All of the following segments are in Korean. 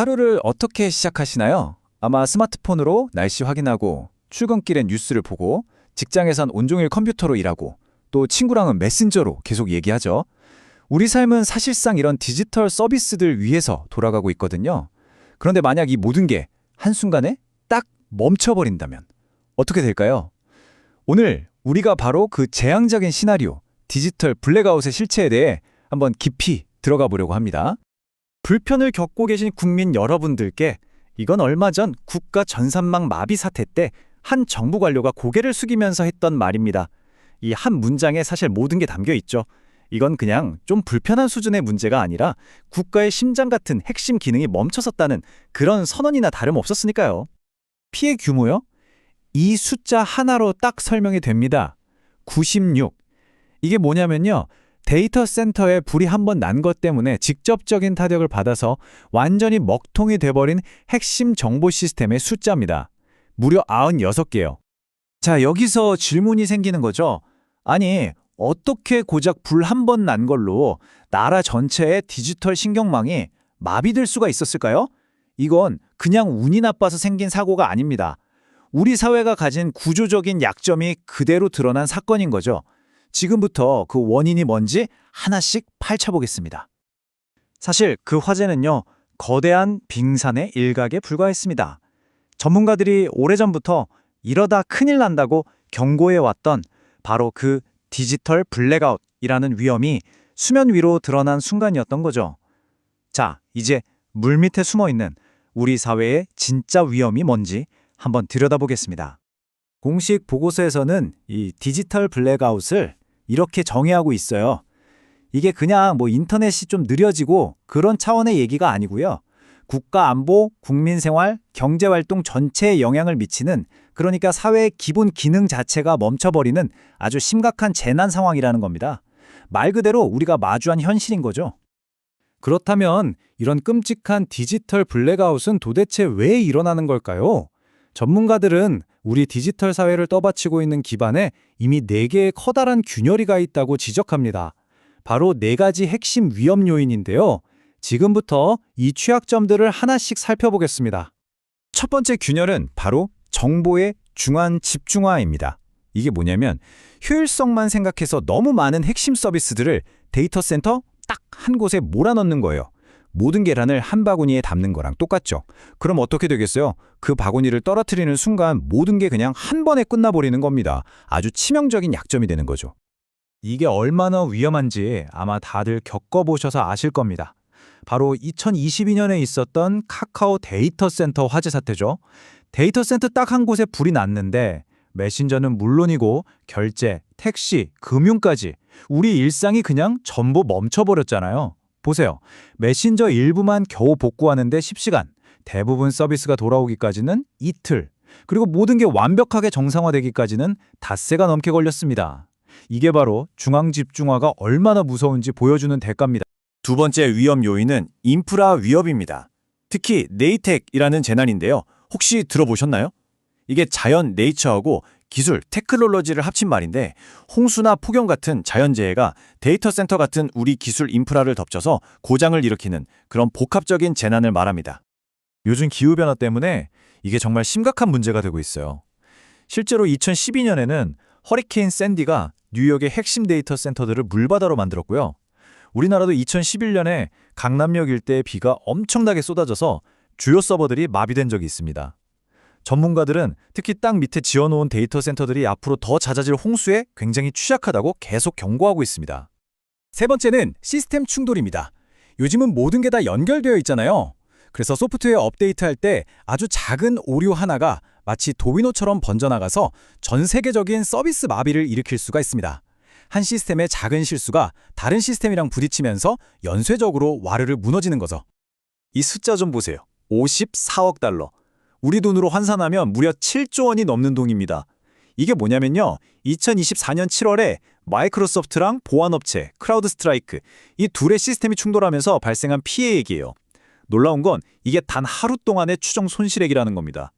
하루를 어떻게 시작하시나요? 아마 스마트폰으로 날씨 확인하고 출근길엔 뉴스를 보고 직장에선 온종일 컴퓨터로 일하고 또 친구랑은 메신저로 계속 얘기하죠. 우리 삶은 사실상 이런 디지털 서비스들 위해서 돌아가고 있거든요. 그런데 만약 이 모든 게 한순간에 딱 멈춰버린다면 어떻게 될까요? 오늘 우리가 바로 그 재앙적인 시나리오, 디지털 블랙아웃의 실체에 대해 한번 깊이 들어가 보려고 합니다. 불편을 겪고 계신 국민 여러분들께 이건 얼마 전 국가 전산망 마비 사태 때 한 정부 관료가 고개를 숙이면서 했던 말입니다. 이 한 문장에 사실 모든 게 담겨 있죠. 이건 그냥 좀 불편한 수준의 문제가 아니라 국가의 심장 같은 핵심 기능이 멈춰섰다는 그런 선언이나 다름없었으니까요. 피해 규모요? 이 숫자 하나로 딱 설명이 됩니다. 96. 이게 뭐냐면요. 데이터 센터에 불이 한 번 난 것 때문에 직접적인 타격을 받아서 완전히 먹통이 돼버린 핵심 정보 시스템의 숫자입니다. 무려 96개요. 자, 여기서 질문이 생기는 거죠. 아니, 어떻게 고작 불 한 번 난 걸로 나라 전체의 디지털 신경망이 마비될 수가 있었을까요? 이건 그냥 운이 나빠서 생긴 사고가 아닙니다. 우리 사회가 가진 구조적인 약점이 그대로 드러난 사건인 거죠. 지금부터 그 원인이 뭔지 하나씩 파헤쳐보겠습니다. 사실 그 화재는요, 거대한 빙산의 일각에 불과했습니다. 전문가들이 오래전부터 이러다 큰일 난다고 경고해왔던 바로 그 디지털 블랙아웃이라는 위험이 수면 위로 드러난 순간이었던 거죠. 자, 이제 물 밑에 숨어 있는 우리 사회의 진짜 위험이 뭔지 한번 들여다보겠습니다. 공식 보고서에서는 이 디지털 블랙아웃을 이렇게 정의하고 있어요. 이게 그냥 뭐 인터넷이 좀 느려지고 그런 차원의 얘기가 아니고요. 국가 안보, 국민 생활, 경제 활동 전체에 영향을 미치는 그러니까 사회의 기본 기능 자체가 멈춰버리는 아주 심각한 재난 상황이라는 겁니다. 말 그대로 우리가 마주한 현실인 거죠. 그렇다면 이런 끔찍한 디지털 블랙아웃은 도대체 왜 일어나는 걸까요? 전문가들은 우리 디지털 사회를 떠받치고 있는 기반에 이미 네개의 커다란 균열이가 있다고 지적합니다. 바로 네 가지 핵심 위험 요인인데요. 지금부터 이 취약점들을 하나씩 살펴보겠습니다. 첫 번째 균열은 바로 정보의 중앙 집중화입니다. 이게 뭐냐면 효율성만 생각해서 너무 많은 핵심 서비스들을 데이터 센터 딱 한 곳에 몰아넣는 거예요. 모든 계란을 한 바구니에 담는 거랑 똑같죠. 그럼 어떻게 되겠어요? 그 바구니를 떨어뜨리는 순간 모든 게 그냥 한 번에 끝나버리는 겁니다. 아주 치명적인 약점이 되는 거죠. 이게 얼마나 위험한지 아마 다들 겪어보셔서 아실 겁니다. 바로 2022년에 있었던 카카오 데이터 센터 화재 사태죠. 데이터 센터 딱 한 곳에 불이 났는데 메신저는 물론이고 결제, 택시, 금융까지 우리 일상이 그냥 전부 멈춰버렸잖아요. 보세요. 메신저 일부만 겨우 복구하는데 10시간, 대부분 서비스가 돌아오기까지는 이틀, 그리고 모든 게 완벽하게 정상화되기까지는 닷새가 넘게 걸렸습니다. 이게 바로 중앙 집중화가 얼마나 무서운지 보여주는 대가입니다. 두 번째 위험 요인은 인프라 위협입니다. 특히 네이텍이라는 재난인데요. 혹시 들어보셨나요? 이게 자연 네이처하고 기술 테크놀로지를 합친 말인데 홍수나 폭염 같은 자연재해가 데이터 센터 같은 우리 기술 인프라를 덮쳐서 고장을 일으키는 그런 복합적인 재난을 말합니다. 요즘 기후변화 때문에 이게 정말 심각한 문제가 되고 있어요. 실제로 2012년에는 허리케인 샌디가 뉴욕의 핵심 데이터 센터들을 물바다로 만들었고요. 우리나라도 2011년에 강남역 일대에 비가 엄청나게 쏟아져서 주요 서버들이 마비된 적이 있습니다. 전문가들은 특히 땅 밑에 지어놓은 데이터 센터들이 앞으로 더 잦아질 홍수에 굉장히 취약하다고 계속 경고하고 있습니다. 세 번째는 시스템 충돌입니다. 요즘은 모든 게 다 연결되어 있잖아요. 그래서 소프트웨어 업데이트할 때 아주 작은 오류 하나가 마치 도미노처럼 번져나가서 전 세계적인 서비스 마비를 일으킬 수가 있습니다. 한 시스템의 작은 실수가 다른 시스템이랑 부딪히면서 연쇄적으로 와르르 무너지는 거죠. 이 숫자 좀 보세요. 54억 달러. 우리 돈으로 환산하면 무려 7조 원이 넘는 돈입니다. 이게 뭐냐면요. 2024년 7월에 마이크로소프트랑 보안업체 크라우드 스트라이크 이 둘의 시스템이 충돌하면서 발생한 피해 얘기예요. 놀라운 건 이게 단 하루 동안의 추정 손실액이라는 겁니다.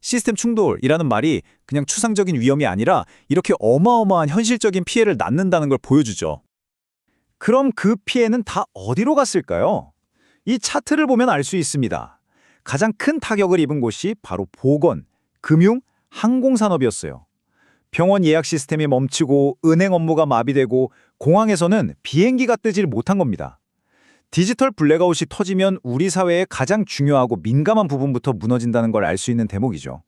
시스템 충돌이라는 말이 그냥 추상적인 위험이 아니라 이렇게 어마어마한 현실적인 피해를 낳는다는 걸 보여주죠. 그럼 그 피해는 다 어디로 갔을까요? 이 차트를 보면 알 수 있습니다. 가장 큰 타격을 입은 곳이 바로 보건, 금융, 항공산업이었어요. 병원 예약 시스템이 멈추고 은행 업무가 마비되고 공항에서는 비행기가 뜨질 못한 겁니다. 디지털 블랙아웃이 터지면 우리 사회의 가장 중요하고 민감한 부분부터 무너진다는 걸 알 수 있는 대목이죠.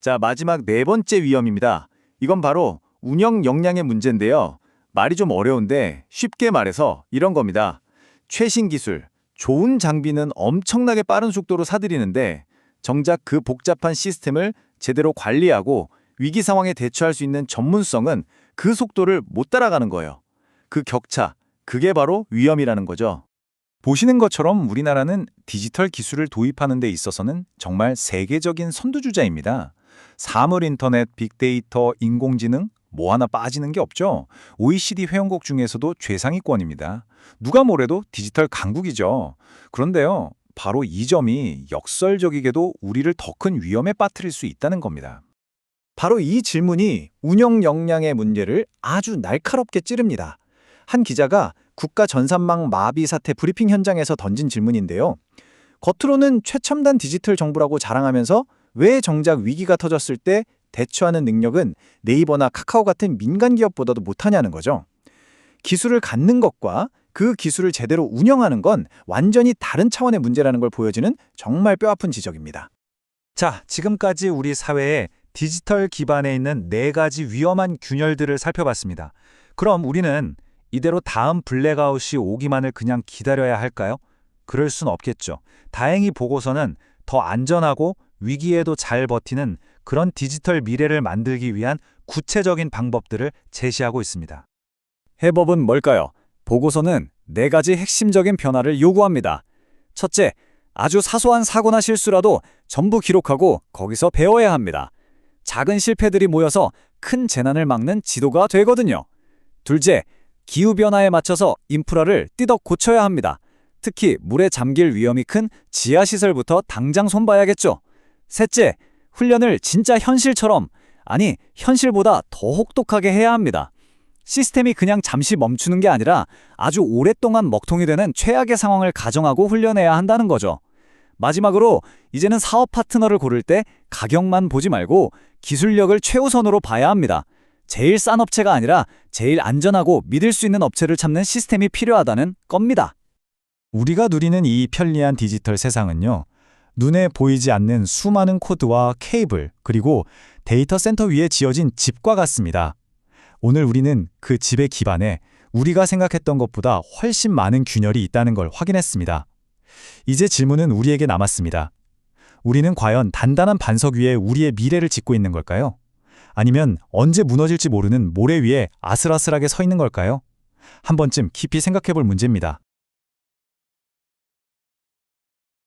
자, 마지막 네 번째 위험입니다. 이건 바로 운영 역량의 문제인데요. 말이 좀 어려운데 쉽게 말해서 이런 겁니다. 최신 기술, 좋은 장비는 엄청나게 빠른 속도로 사들이는데 정작 그 복잡한 시스템을 제대로 관리하고 위기 상황에 대처할 수 있는 전문성은 그 속도를 못 따라가는 거예요. 그 격차, 그게 바로 위험이라는 거죠. 보시는 것처럼 우리나라는 디지털 기술을 도입하는 데 있어서는 정말 세계적인 선두주자입니다. 사물 인터넷, 빅데이터, 인공지능 뭐 하나 빠지는 게 없죠. OECD 회원국 중에서도 최상위권입니다. 누가 뭐래도 디지털 강국이죠. 그런데요. 바로 이 점이 역설적이게도 우리를 더 큰 위험에 빠뜨릴 수 있다는 겁니다. 바로 이 질문이 운영 역량의 문제를 아주 날카롭게 찌릅니다. 한 기자가 국가 전산망 마비 사태 브리핑 현장에서 던진 질문인데요. 겉으로는 최첨단 디지털 정부라고 자랑하면서 왜 정작 위기가 터졌을 때 대처하는 능력은 네이버나 카카오 같은 민간 기업보다도 못하냐는 거죠. 기술을 갖는 것과 그 기술을 제대로 운영하는 건 완전히 다른 차원의 문제라는 걸 보여주는 정말 뼈아픈 지적입니다. 자, 지금까지 우리 사회에 디지털 기반에 있는 네 가지 위험한 균열들을 살펴봤습니다. 그럼 우리는 이대로 다음 블랙아웃이 오기만을 그냥 기다려야 할까요? 그럴 순 없겠죠. 다행히 보고서는 더 안전하고 위기에도 잘 버티는 그런 디지털 미래를 만들기 위한 구체적인 방법들을 제시하고 있습니다. 해법은 뭘까요? 보고서는 네 가지 핵심적인 변화를 요구합니다. 첫째, 아주 사소한 사고나 실수라도 전부 기록하고 거기서 배워야 합니다. 작은 실패들이 모여서 큰 재난을 막는 지도가 되거든요. 둘째, 기후변화에 맞춰서 인프라를 띠덕 고쳐야 합니다. 특히 물에 잠길 위험이 큰 지하시설부터 당장 손봐야겠죠. 셋째, 훈련을 진짜 현실처럼, 아니, 현실보다 더 혹독하게 해야 합니다. 시스템이 그냥 잠시 멈추는 게 아니라 아주 오랫동안 먹통이 되는 최악의 상황을 가정하고 훈련해야 한다는 거죠. 마지막으로 이제는 사업 파트너를 고를 때 가격만 보지 말고 기술력을 최우선으로 봐야 합니다. 제일 싼 업체가 아니라 제일 안전하고 믿을 수 있는 업체를 찾는 시스템이 필요하다는 겁니다. 우리가 누리는 이 편리한 디지털 세상은요. 눈에 보이지 않는 수많은 코드와 케이블, 그리고 데이터 센터 위에 지어진 집과 같습니다. 오늘 우리는 그 집의 기반에 우리가 생각했던 것보다 훨씬 많은 균열이 있다는 걸 확인했습니다. 이제 질문은 우리에게 남았습니다. 우리는 과연 단단한 반석 위에 우리의 미래를 짓고 있는 걸까요? 아니면 언제 무너질지 모르는 모래 위에 아슬아슬하게 서 있는 걸까요? 한 번쯤 깊이 생각해 볼 문제입니다.